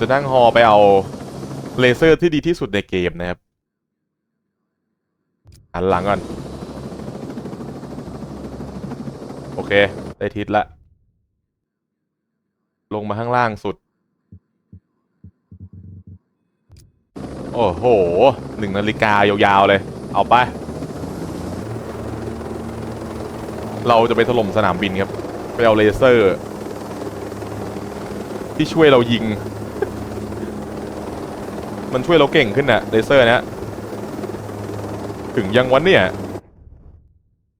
จะนั่งฮอไปเอาเลเซอร์ที่ดีที่สุดในเกมนะครับหันหลังก่อน โอเค ได้ทิศละ ลงมาข้างล่างสุด โอ้โหหนึ่งนาฬิกายาวๆเลย เอาไป เราจะไปถล่มสนามบินครับ ไปเอาเลเซอร์ ที่ช่วยเรายิง มันช่วยเราเก่งขึ้นน่ะเลเซอร์เนี้ยถึงยังวันเนี่ย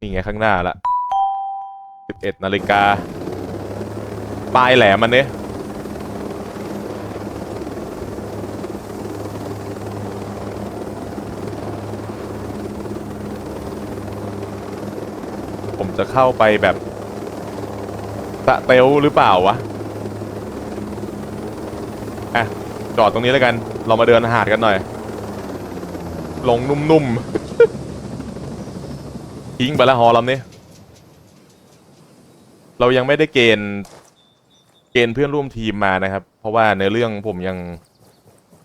นี่ไงข้างหน้าละ11นาฬิกา ปลายแหลมมันเนี่ยผมจะเข้าไปแบบสะเตลหรือเปล่าวะ อะ จอดตรงนี้แล้วกัน เรามาเดินหาดกันหน่อย ลงนุ่มๆ ทิ้งไปและฮอลำนี้ เรายังไม่ได้เกณฑ์เกณฑ์เพื่อนร่วมทีมมานะครับ เพราะว่าในเรื่องผมยัง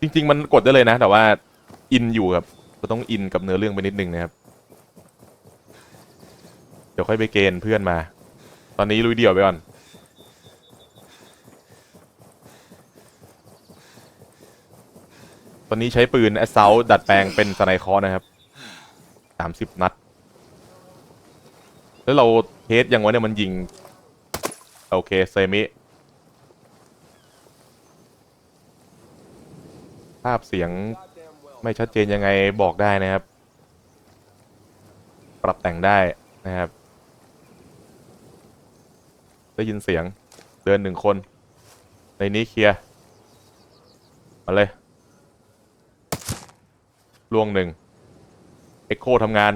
จริง ๆ มันกดได้เลยนะ แต่ว่าอินอยู่ครับเราต้องอินกับเนื้อเรื่องไปนิดนึงนะครับ เดี๋ยวค่อยไปเกณฑ์เพื่อนมา ตอนนี้ลุยเดี่ยวไปก่อน อนนี้ใช้ปืน a s s a u l t ดัดแปลงเป็นสไนคอร์นะครับสามสิบนัด แล้วเราเทสยังวะเนี่ยมันยิง โอเค เซมิ ภาพเสียงไม่ชัดเจนยังไงบอกได้นะครับ ปรับแต่งได้นะครับ ได้ยินเสียงเดินหนึ่งคน ในนี้เคลียร์ มาเลย ล่วงหนึ่งเอ็กโคทำงาน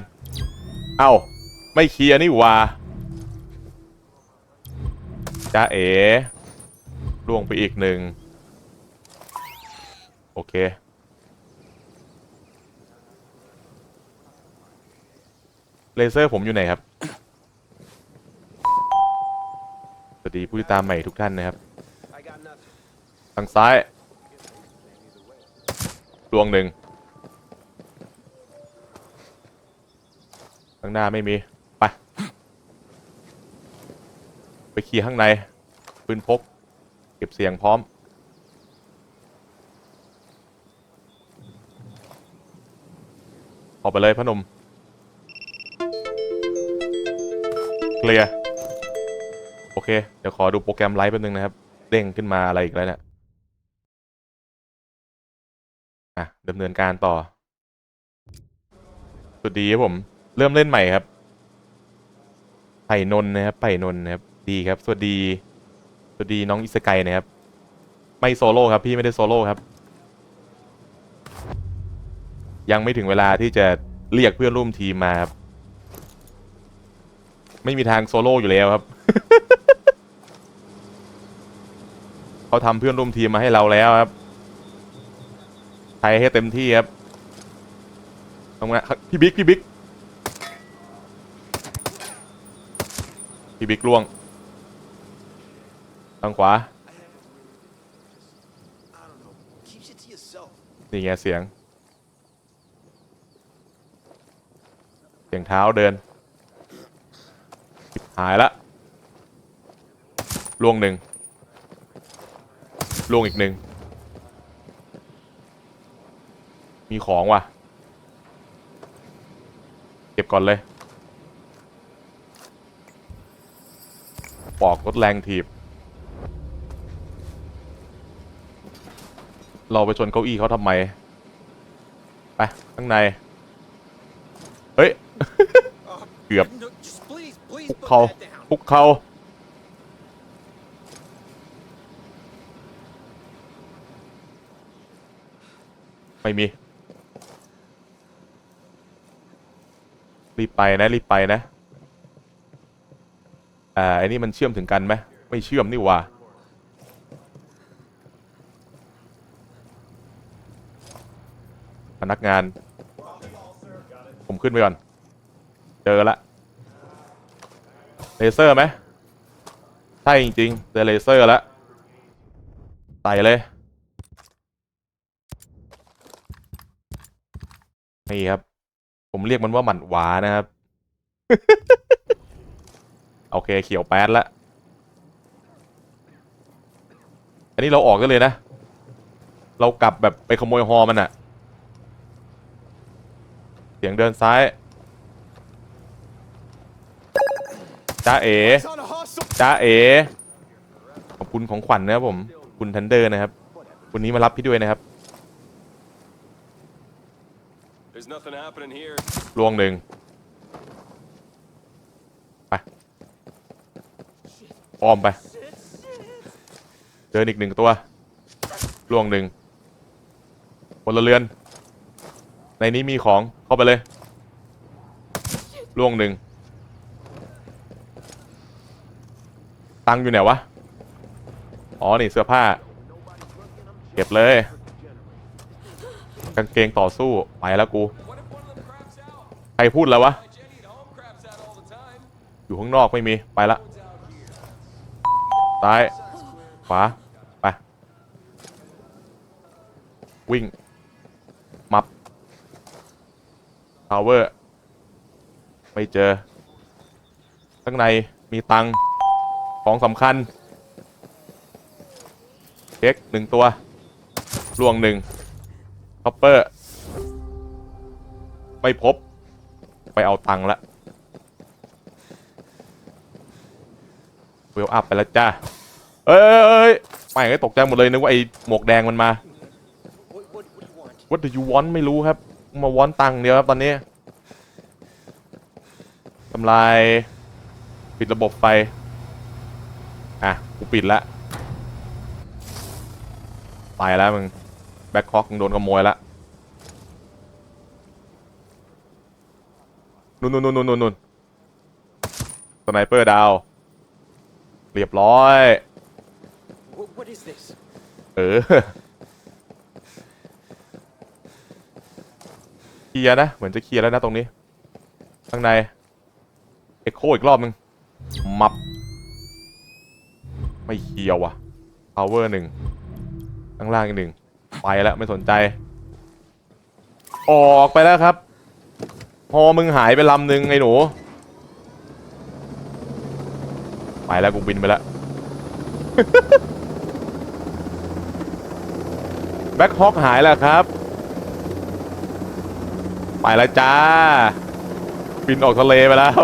เอ้า ไม่เคลียร์นี่ว่าจ้าเอ๋ล่วงไปอีกหนึ่ง โอเค เลเซอร์ผมอยู่ไหนครับ สวัสดีผู้ติดตามใหม่ทุกท่านนะครับ ทางซ้าย ดวงหนึ่ง ข้างหน้าไม่มี ไป ไปขี่ข้างในปืนพก เก็บเสียงพร้อม ออกไปเลยพนมเคลียร์โอเค เดี๋ยวขอดูโปรแกรมไลฟ์แป๊บนึงนะครับ เด้งขึ้นมาอะไรอีกแล้วเนี่ยอะดำเนินการต่อสวัสดีครับผม เริ่มเล่นใหม่ครับไผ่นน์นะครับไผ่นนท์นะครับ ดีครับ สวัสดี สวัสดีน้องอิสกายนะครับ ไม่โซโล่ครับ พี่ไม่ได้โซโล่ครับ ยังไม่ถึงเวลาที่จะเรียกเพื่อนร่วมทีมมาครับ ไม่มีทางโซโล่อยู่แล้วครับ เขาทำเพื่อนร่วมทีมมาให้เราแล้วครับใช้ให้เต็มที่ครับตรงนั้นพี่บิ๊กพี่บิ๊ก พี่บิ๊กล่วงทางขวา นี่ไงเสียง เสียงเท้าเดิน หายละล่วงหนึ่งล่วงอีกหนึ่ง มีของว่ะ เก็บก่อนเลย ปอกรถแรงถีบ เราไปชนเก้าอี้เขาทำไม ไป ข้างใน เฮ้ย เกือบ No, just please, please คุก put เขา that down. คุกเขาไม่มี รีบไปนะ รีบไปนะ อ่าอ้นี้มันเชื่อมถึงกันไหมไม่เชื่อมนี่หว่าพนักงาน ผมขึ้นไปก่อน เจอละเลเซอร์ไหมใช่จริงๆเจอเลเซอร์แล้วใส่เลย นี่ครับ ผมเรียกมันว่าหมันหวานะครับ โอเคเขียวแป๊ดละอันนี้เราออกกันเลยนะ เรากลับแบบไปขโมยฮอมันอะเสียงเดินซ้ายจ้าเอ๋ It's on a hostile. จ้าเอ๋ขอบคุณของขวัญนะครับผม คุณทันเดอร์นะครับวันนี้มารับพี่ด้วยนะครับ There's nothing happening here. ลวงหนึ่ง ไป อ้อมไปเดินอีกหนึ่งตัวลวงหนึ่งพลเรือน ในนี้มีของเข้าไปเลยลวงหนึ่งตังอยู่ไหนวะ อ๋อ นี่เสื้อผ้า เก็บเลย กางเกงต่อสู้ ไปแล้วกู ใครพูดแล้ววะ อยู่ข้างนอกไม่มี ไปละ ซ้าย ขวา ไป วิ่ง มับทาวเวอร์ ไม่เจอ ข้างในมีตังค์ของสำคัญ เช็คหนึ่งตัวลวงหนึ่งคอปเปอร์ ไม่พบ ไปเอาตังค์ละ วลอัพไปแล้วจ้าเอ้ยเอ้ยเอ้ยไม่งก็ตกใจหมดเลยนึกว่าไอ้หมวกแดงมันมา What, do you want? ไม่รู้ครับ มาวอนตังค์เดียวครับตอนนี้ทำลายปิดระบบไฟอะ กูปิดละไปแล้วมึง แบ็คฮอกมึงโดนขโมยละนู่นนู่นนู่นนู่นนู่นสไนเปอร์ดาว เรียบร้อย What, what is this? เออเคลียร์นะ เหมือนจะเคลียร์แล้วนะตรงนี้ ข้างใน เอ็กโคอีกรอบนึง มับ ไม่เคลียร์ว่ะ พาวเวอร์หนึ่ง ข้างล่างอีกหนึ่ง ไปแล้วไม่สนใจ ออกไปแล้วครับ พอมึงหายไปลำหนึ่งไอ้หนู ไปแล้วกูบินไปแล้วแบ็คฮอกหายแล้วครับ ไปแล้วจ้า บินออกทะเลไปแล้ว